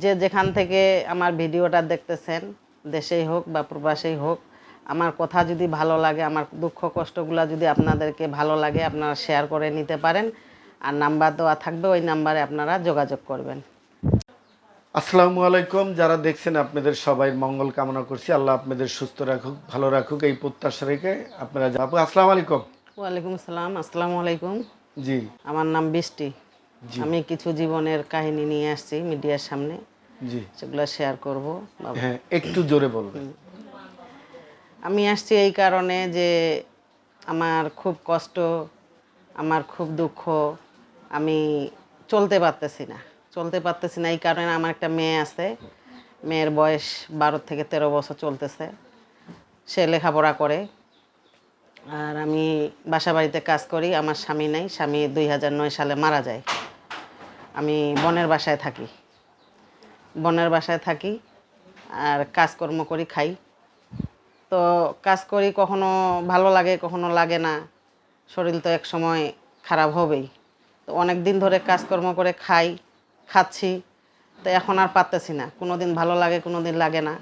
যে যেখান থেকে আমার ভিডিওটা দেখতেছেন দেশেই হোক বা প্রবাসেই হোক আমার কথা যদি ভালো লাগে আমার দুঃখ কষ্টগুলো যদি আপনাদেরকে ভালো লাগে আপনারা শেয়ার করে নিতে পারেন। আর নাম্বার দেওয়া থাকবে ওই নাম্বারে আপনারা যোগাযোগ করবেন। আসসালামু আলাইকুম। যারা দেখছেন আপনাদের সবাই মঙ্গল কামনা করছি। আল্লাহ আপনাদের সুস্থ রাখুক ভালো রাখুক এই প্রত্যাশা রেখে আপনারা যাব। আসসালামু আলাইকুম। ওয়ালাইকুম আসসালাম। আসসালামু আলাইকুম। জি। আমার নাম বৃষ্টি। আমি কিছু জীবনের কাহিনী নিয়ে আসছি মিডিয়ার সামনে। জি। সেগুলো শেয়ার করব। হ্যাঁ একটু জোরে বলবেন। আমি আসছি এই কারণে যে আমার খুব কষ্ট আমার খুব দুঃখ আমি চলতে পারতেছি না। চলতে পারতেছি না এই কারণে আমার একটা মেয়ে আছে। মেয়ের বয়স বারো থেকে তেরো বছর চলতেছে। সে লেখাপড়া করে। আর আমি বাসা বাড়িতে কাজ করি আমার স্বামী নাই স্বামী দুই হাজার নয় সালে মারা যায়। আমি বনের বাসায় থাকি। বনের বাসায় থাকি আর কাজকর্ম করি খাই। তো কাজ করি কখনো ভালো লাগে কখনো লাগে না। শরীর তো এক সময় খারাপ হবেই। তো অনেক দিন ধরে কাজকর্ম করে খাই খাচ্ছি। তো এখন আর পারতেছি না। কোনো দিন ভালো লাগে কোনো দিন লাগে না।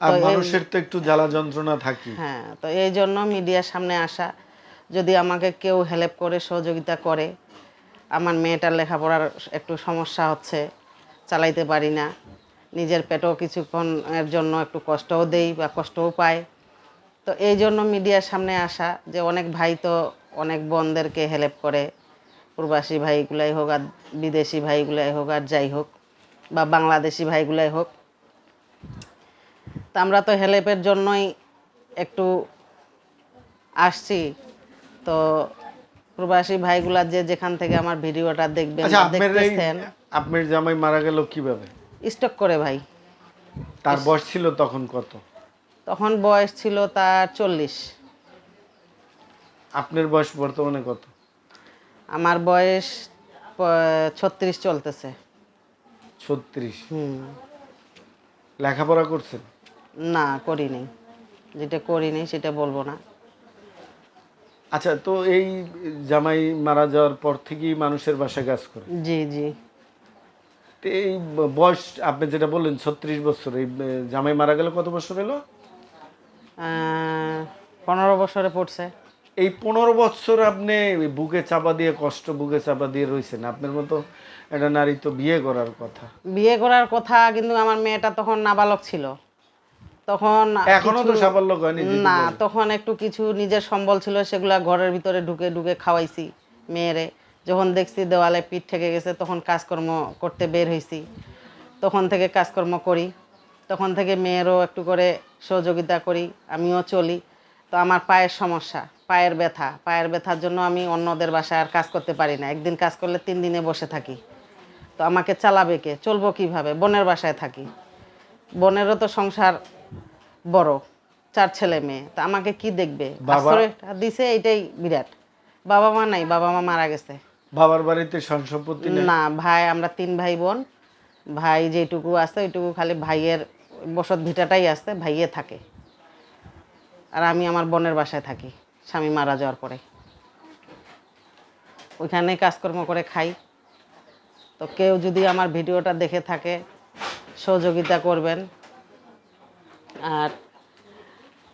আর মানুষের তো একটু জ্বালা যন্ত্রণা থাকি। হ্যাঁ তো এই জন্য মিডিয়ার সামনে আসা। যদি আমাকে কেউ হেল্প করে সহযোগিতা করে আমার মেয়েটার লেখাপড়ার একটু সমস্যা হচ্ছে, চালাইতে পারি না। নিজের পেটও কিছুক্ষণ এর জন্য একটু কষ্টও দেই বা কষ্টও পাই তো এই জন্য মিডিয়ার সামনে আসা যে অনেক ভাই তো অনেক বোনদেরকে হেল্প করে, প্রবাসী ভাইগুলাই হোক আর বিদেশি ভাইগুলাই হোক আর যাই হোক বা বাংলাদেশি ভাইগুলাই হোক, তা আমরা তো হেল্পের জন্যই একটু আসছি। তো প্রবাসী ভাইগুলা যে যেখান থেকে আমার ভিডিওটা দেখবেন আচ্ছা দেখতেছেন আপনার জামাই মারা গেল কীভাবে? স্টক করে ভাই। তার বয়স ছিল তখন কত? তখন বয়স ছিল তার চল্লিশ। আপনার বয়স বর্তমানে কত? আমার বয়স ছত্রিশ চলতেছে। ছত্রিশ। হুম। লেখাপড়া করছেন? না করি নাই। যেটা করি নাই সেটা বলব না। আচ্ছা তো এই জামাই মারা যাওয়ার পর থেকেই মানুষের বাসায় কাজ করে? জি জি। তো এই বয়স আপনি যেটা বললেন ছত্রিশ বছর এই জামাই মারা গেলে কত বছর এলো পনেরো বছরে পড়ছে। এই পনেরো বছর আপনি বুকে চাপা দিয়ে কষ্ট বুকে চাপা দিয়ে রয়েছেন আপনার মতো একটা নারী তো বিয়ে করার কথা। বিয়ে করার কথা কিন্তু আমার মেয়েটা তখন নাবালক ছিল। তখন এখনও তো সাফল্য হয়নি না তখন একটু কিছু নিজের সম্বল ছিল সেগুলা ঘরের ভিতরে ঢুকে ঢুকে খাওয়াইছি মেয়েরে। যখন দেখছি দেওয়ালে পিঠ থেকে গেছে তখন কাজকর্ম করতে বের হয়েছি তখন থেকে কাজকর্ম করি। তখন থেকে মেয়েরও একটু করে সহযোগিতা করি আমিও চলি। তো আমার পায়ের সমস্যা পায়ের ব্যথা। পায়ের ব্যথার জন্য আমি অন্যদের বাসায় আর কাজ করতে পারি না। একদিন কাজ করলে তিন দিনে বসে থাকি। তো আমাকে চালাবে কে? চলবো কীভাবে? বোনের বাসায় থাকি। বোনেরও তো সংসার বড় চার ছেলে মেয়ে। তা আমাকে কি দেখবে? আশ্রয়টা দিছে এইটাই বিরাট। বাবা মা নাই বাবা মা মারা গেছে। বাবার বাড়িতে সম্পত্তি না ভাই আমরা তিন ভাই বোন। ভাই যেটুকু আছে ওইটুকু খালি ভাইয়ের বসত ভিটাটাই আছে ভাইয়ে থাকে। আর আমি আমার বোনের বাসায় থাকি স্বামী মারা যাওয়ার পরে। ওইখানে কাজকর্ম করে খাই। তো কেউ যদি আমার ভিডিওটা দেখে থাকে সহযোগিতা করবেন। আর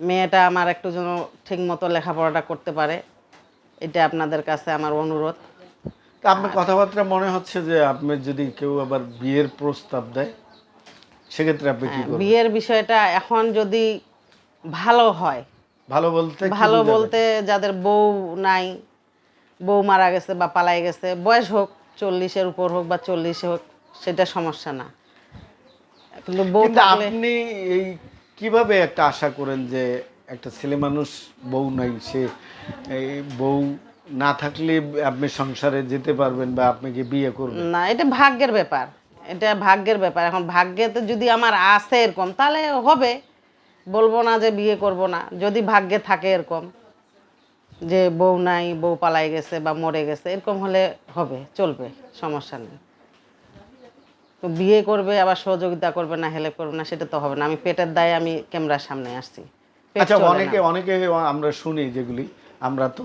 মেয়েটা আমার একটু যেন ঠিক মতো লেখাপড়াটা করতে পারে এটা আপনাদের কাছে আমার অনুরোধ। আপনার কথাবার্তা মনে হচ্ছে যে আপনি যদি কেউ আবার বিয়ের প্রস্তাব দেয় সেক্ষেত্রে আপনি কি করবেন? বিয়ের বিষয়টা এখন যদি ভালো হয় ভালো বলতে ভালো বলতে যাদের বউ নাই বউ মারা গেছে বা পালাই গেছে বয়স হোক চল্লিশের উপর হোক বা চল্লিশে হোক সেটা সমস্যা না। কিন্তু বউ আপনি এই কীভাবে একটা আশা করেন যে একটা ছেলে মানুষ বউ নাই, সে এই বউ না থাকলে আপনি সংসারে যেতে পারবেন বা আপনাকে বিয়ে করবেন? না, এটা ভাগ্যের ব্যাপার। এটা ভাগ্যের ব্যাপার। এখন ভাগ্যেতে যদি আমার আসে এরকম, তাহলে হবে। বলব না যে বিয়ে করব না। যদি ভাগ্যে থাকে এরকম, যে বউ নাই, বউ পালাই গেছে বা মরে গেছে, এরকম হলে হবে, চলবে, সমস্যা নেই। তো বিয়ে করবে আবার সহযোগিতা করবে না হেল্প করবে না সেটা তো হবে না। আমি পেটের দায়ে আমি ক্যামেরার সামনে আসছি। আচ্ছা অনেকে অনেকে আমরা শুনি যেগুলি। আমরা তো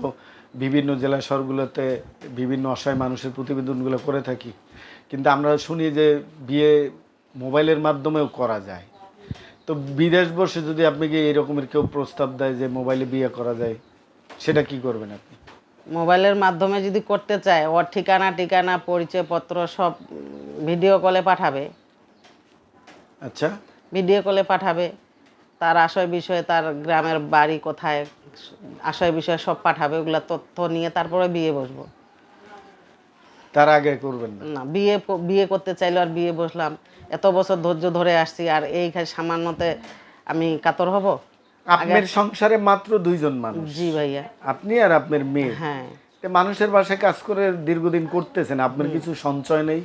বিভিন্ন জেলা শহরগুলোতে বিভিন্ন অসহায় মানুষের প্রতিবেদনগুলো করে থাকি। কিন্তু আমরা শুনি যে বিয়ে মোবাইলের মাধ্যমেও করা যায়। তো বিদেশ বসে যদি আপনি কি এরকমের কেউ প্রস্তাব দেয় যে মোবাইলে বিয়ে করা যায় সেটা কি করবেন আপনি? মোবাইলের মাধ্যমে যদি করতে চায় ওর ঠিকানা ঠিকানা পরিচয়পত্র সব ভিডিও কলে পাঠাবে। আচ্ছা। ভিডিও কলে পাঠাবে তার আশয় বিষয়ে তার গ্রামের বাড়ি কোথায় আশয় বিষয়ে সব পাঠাবে ওগুলো তথ্য নিয়ে তারপরে বিয়ে বসবো। তার আগে করবেন না? বিয়ে বিয়ে করতে চাইলো আর বিয়ে বসলাম। এত বছর ধৈর্য ধরে আসছি আর এই সামান্যতে আমি কাতর হব? আপনার সংসারে মাত্র দুইজন মানুষ। জি ভাইয়া। আপনি আর আপনার মেয়ে। হ্যাঁ। তো মানুষের বাসায় কাজ করে দীর্ঘদিন করতেছেন আপনার কিছু সঞ্চয় নেই?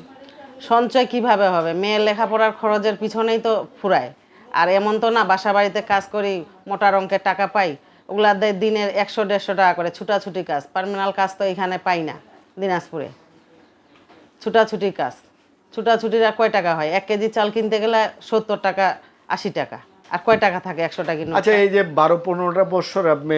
সঞ্চয় কীভাবে হবে? মেয়ের লেখাপড়ার খরচের পিছনেই তো ফুরায়। আর এমন তো না বাসা বাড়িতে কাজ করি, মোটা অঙ্কের টাকা পাই ওগুলা দিনের একশো, দেড়শো টাকা করে ছুটাছুটি কাজ। পার্মিনাল কাজ তো এখানে পাই না, দিনাজপুরে। ছুটাছুটি কাজ। ছুটাছুটির আর কয় টাকা হয়? এক কেজি চাল কিনতে গেলে সত্তর টাকা, আশি টাকা। আর কয় টাকা থাকে? একশো টাকা? আচ্ছা এই যে বারো, পনেরোটা বছর আপনি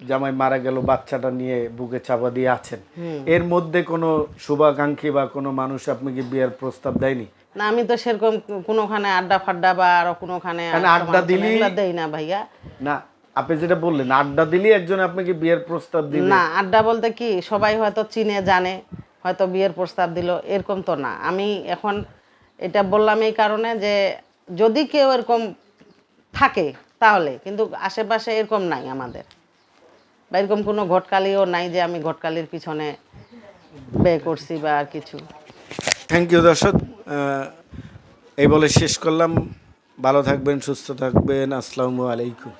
জামাই মারা গেল বাচ্চাটা নিয়ে বুকে চাপা দিয়ে আছেন। এর মধ্যে কোনো শুভাকাঙ্ক্ষী বা কোনো মানুষ আপনাকে বিয়ের প্রস্তাব দেয়নি? না আমি তো সেরকম কোনোখানে আড্ডা ফাড্ডা বা আরও কোনোখানে আড্ডা দিলি- দেই না ভাইয়া। না আপনি যেটা বললেন আড্ডা দিলেই একজন আপনাকে বিয়ের প্রস্তাব দিবে। না আড্ডা বলতে কি সবাই হয়তো চিনে জানে হয়তো বিয়ের প্রস্তাব দিল এরকম তো না। আমি এখন এটা বললাম এই কারণে যে যদি কেউ এরকম থাকে তাহলে কিন্তু আশেপাশে এরকম নাই আমাদের। বা এরকম কোনো ঘটকালিও নাই যে আমি ঘটকালির পিছনে ব্যয় করছি বা আর কিছু। থ্যাংক ইউ দর্শক। এই বলে শেষ করলাম। ভালো থাকবেন, সুস্থ থাকবেন। আসসালামু আলাইকুম।